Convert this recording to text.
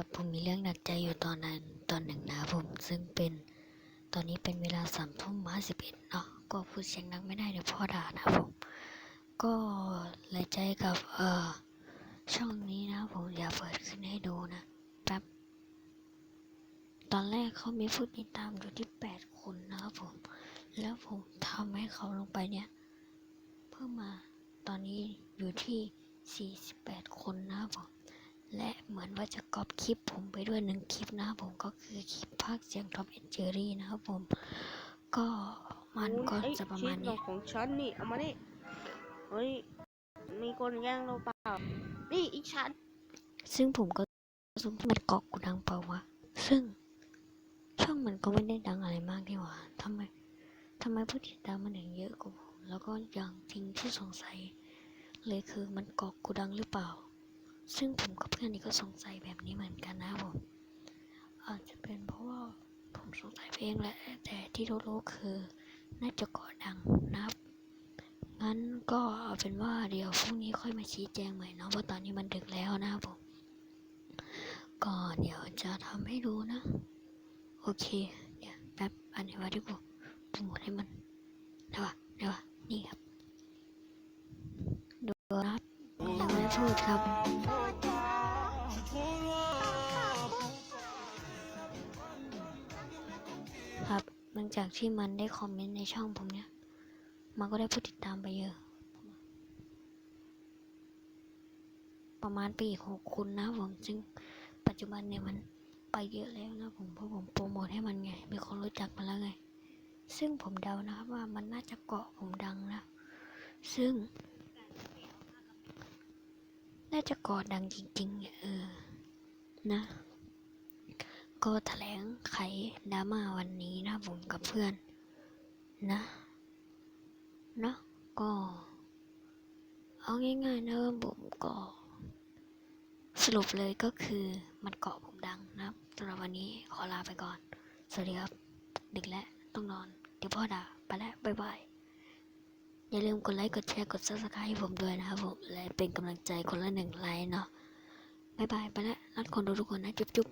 ครับผมมีเรื่องหนักใจอยู่ตอนนั้นตอนหนึ่งนะผมซึ่งเป็นตอนนี้เป็นเวลาสามทุ่มห้าสิบเอ็ดเนาะก็พูดเสียงดังไม่ได้เดี๋ยวพ่อด่านะผมก็เลยใจกับเอ่อช่องนี้นะผมอย่าเปิดขึ้นให้ดูนะแป๊บตอนแรกเขามีผู้ติดตามอยู่ที่แปดคนนะครับผม แล้วผมทำให้เขาลงไปเนี่ย เพิ่มมาตอนนี้อยู่ที่48คนนะครับผมและเหมือน ว่าจะก๊อปคลิปผมไปด้วยหนึ่งคลิปนะครับผมก็คือคลิปภาคเสียงทอมแอนเจอรี่นะครับผม ก็มันก็เอ้ยจะประมาณชีสนี้ของฉันนี่เอามานี่เฮ้ยมีคนแย่งเราเปล่า นี่อีฉัน ซึ่งผมก็สมมันเกาะกูดังเปล่าวะ ซึ่งช่องมันก็ไม่ได้ดังอะไรมากนี่หว่าทำไมทำไมผู้ติดตามมันถึงเยอะกว่าผมแล้วก็อย่างทิ้งที่สงสัย เลยคือมันเกาะกูดังหรือเปล่า ซึ่งผมกับเพื่อนนี่ก็สงสัยแบบนี้เหมือนกันนะผมอาจจะเป็นเพราะว่าผมสงสัยเองแหละแต่ที่รู้ๆคือ น่าจะกาะดังนะครับ งั้นก็เอาเป็นว่าเดี๋ยวพรุ่งนี้ค่อยมาชี้แจงใหม่เนาะเพราะตอนนี้มันดึกแล้วนะครับผมก็เดี๋ยวจะทำให้ดูนะ โอเค เดี๋ยวแป๊บอันไหนวะที่กูโปรโมทให้มันได้ปะได้ปะนี่ครับ ดูนะครับ ยังไม่ได้พูดครับ ครับ หลังจากที่มันได้คอมเมนต์ในช่องผมเนี่ย มันก็ได้ผู้ติดตามไปเยอะ ประมาณปีหกคนนะผม ซึ่งปัจจุบันเนี่ยมันไปเยอะแล้วนะผม เพราะผมโปรโมทให้มันไง มีคนรู้จักมันแล้วไง ซึ่งผมเดานะครับว่ามันน่าจะเกาะผมดังนะ ซึ่ง น่าจะเกาะดังจริง ๆ เออ นะ ก็แถลงไขดราม่าวันนี้นะผมกับเพื่อน นะนะก็ เอาง่ายๆนะผมก็สรุปเลยก็คือมันเกาะผมดังนะครับสำหรับวันนี้ขอลาไปก่อน สวัสดีครับ ดึกแล้ว ต้องนอน เดี๋ยวพ่อด่า ไปแล้ว บ๊ายบาย อย่าลืมกดไลค์ กดแชร์ กดซับสไครต์ให้ผมด้วยนะครับผมและเป็นกำลังใจคนละหนึ่งไลค์เนาะบายบายไปแล้วรักคนดูทุกคนนะ จุ๊บจุ๊บ